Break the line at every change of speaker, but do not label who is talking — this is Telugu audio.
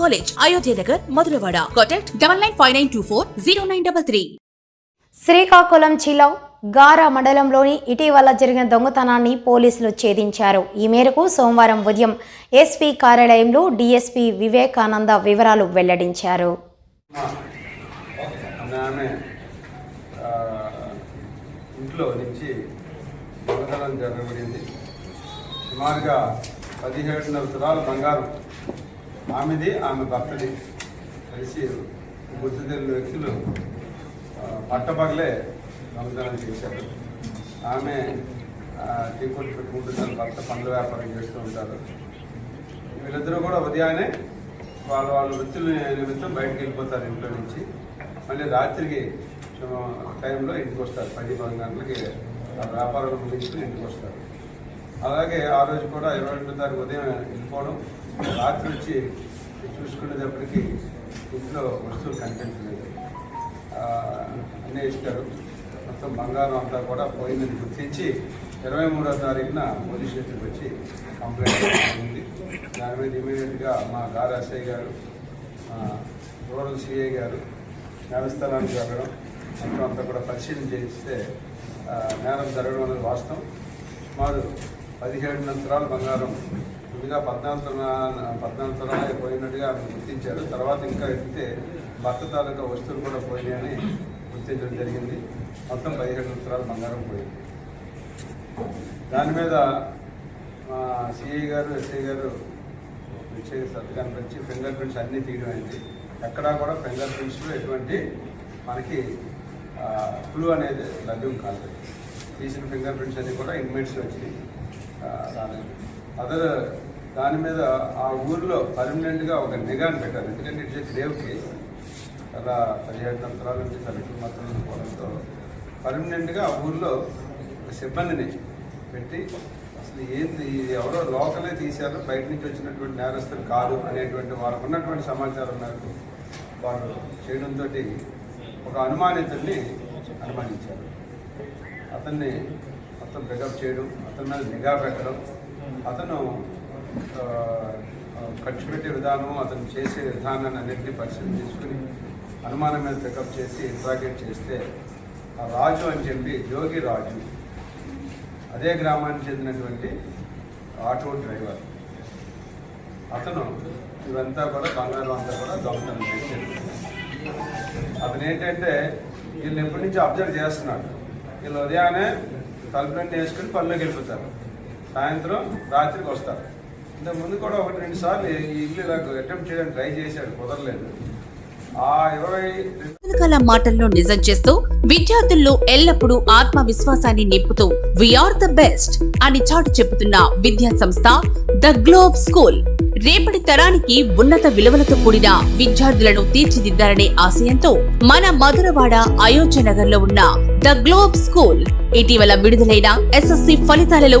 college Ayodhya Nagar Madhurawada contact double nine five nine two four zero nine double three
Srikakulam జిల్లా గారా మండలంలోని ఇటీవల జరిగిన దొంగతనాన్ని పోలీసులు ఛేదించారు. ఈ మేరకు సోమవారం ఉదయం ఎస్పీ కార్యాలయంలో డీఎస్పీ వివేకానంద వివరాలు వెల్లడించారు.
ఇంట్లో నుంచి దొంగతనం జరగబడింది. సుమారుగా పదిహేడున్నర తులాల బంగారం ఆమెది ఆమె భర్తది కలిసి గుర్తు తెలియని వ్యక్తులు పట్టపగలే దొంగతనం చేశారు. ఆమె ఆ, టీ కొట్టు పెట్టుకుంటూ తన భర్త పండ్ల వ్యాపారం చేస్తూ ఉంటారు. వీళ్ళిద్దరూ కూడా ఉదయాన్నే వాళ్ళ వాళ్ళ వృత్తుల నిమిత్తం బయటకు వెళ్ళిపోతారు ఇంట్లో నుంచి. మళ్ళీ రాత్రికి ఆ, టైంలో ఇంటికి వస్తారు పది పది గంటలకి వ్యాపారాలు వ్యాపారం ముగించుకుని ఇంటికి వస్తారు అలాగే ఆ రోజు కూడా ఇరవై రెండో తారీఖు ఉదయం వెళ్ళిపోవడం. రాత్రి వచ్చి చూసుకునేటప్పటికి ఇంట్లో వస్తువులు కనిపించలేదు. ఆ, అన్నీ ఇస్తారు మొత్తం బంగారం అంతా కూడా పోయిందని గుర్తించి ఇరవై మూడో తారీఖున పోలీస్ స్టేషన్కి వచ్చి కంప్లైంట్ ఉంది దాని మీద ఇమీడియట్గా మా గారు ఎస్ఐ గారు రూరల్ సిఐ గారు నేరస్థలానికి వెళ్ళడం మొత్తం అంతా కూడా పరిశీలన చేయిస్తే నేరం జరగడం అనేది వాస్తవం. సుమారు పదిహేడు నంతరాల బంగారం. ముందుగా పద్నాలుగు పద్నాలుగు తులాలే పోయినట్టుగా ఆమె గుర్తించారు. తర్వాత ఇంకా ఎక్కితే భర్త తాలూకా వస్తువులు కూడా పోయినాయని గుర్తించడం జరిగింది. మొత్తం పదిహేడు తులాల బంగారం పోయింది. దాని మీద సిఐ గారు ఎస్ఐ గారు ప్రత్యేక శ్రద్ధ కనిపించి ఫింగర్ ప్రింట్స్ అన్నీ తీయడం అయింది. ఎక్కడా కూడా ఫింగర్ ప్రింట్స్లో ఎటువంటి మనకి క్లూ అనేది లభ్యం కాలేదు. తీసిన ఫింగర్ ప్రింట్స్ అన్నీ కూడా ఇన్మేట్స్ వచ్చినాయి. అదర్ దాని మీద ఆ ఊర్లో పర్మనెంట్గా ఒక నిఘాను పెట్టారు. ఎందుకంటే ఇట్ ఇస్ దేవ్కి అలా పదిహేడు సంవత్సరాల నుంచి తరగతి మాత్రం పోవడంతో పర్మనెంట్గా ఆ ఊర్లో ఒక సిబ్బందిని పెట్టి అసలు ఏంది ఇది ఎవరో లోకలే తీశారు. బయట నుంచి వచ్చినటువంటి నేరస్తులు కాదు అనేటువంటి వారికి ఉన్నటువంటి సమాచారం మేరకు వారు చేయడంతో ఒక అనుమానితుడిని అనుమానించారు. అతన్ని మొత్తం పికప్ చేయడం అతని మీద నిఘా పెట్టడం అతను ఖర్చు పెట్టే విధానం అతను చేసే విధానాన్ని అన్నింటినీ పరిశీలన తీసుకుని అనుమానం మీద పికప్ చేసి ఇంట్రాగేట్ చేస్తే ఆ రాజు అని చెప్పి జోగి రాజు అదే గ్రామానికి చెందినటువంటి ఆటో డ్రైవర్. అతను ఇవంతా కూడా బంగారం అంతా కూడా దొంగతనం చేశాడు. అతను ఏంటంటే వీళ్ళు ఎప్పటి నుంచి అబ్జర్వ్ చేస్తున్నాడు. వీళ్ళు ఉదయాన్నే తలుపులన్నీ వేసుకుని పనిలోకి వెళ్ళిపోతారు. సాయంత్రం రాత్రికి వస్తారు. ఇంత ముందు కూడా ఒకటి రెండు సార్లు ఈ ఇల్లు ఇలా అటెంప్ట్ చేయడానికి ట్రై చేశాడు కుదరలేదు. ఆ ఇరవై రెండు
రకరకాల మాటల్లో నిజం చేస్తూ విద్యార్థుల్లో ఎల్లప్పుడూ ఆత్మవిశ్వాసాన్ని నింపుతూ వీఆర్ ద బెస్ట్ అని చాటు చెబుతున్న విద్యా సంస్థ ద గ్లోబ్ స్కూల్ రేపటి తరానికి ఉన్నత విలువలతో కూడిన విద్యార్థులను తీర్చిదిద్దారనే ఆశయంతో మన మధురవాడ అయోధ్య నగర్లో ఉన్న ద గ్లోబ్ స్కూల్ ఇటీవల విడుదలైన ఎస్ఎస్సి ఫలితాలలో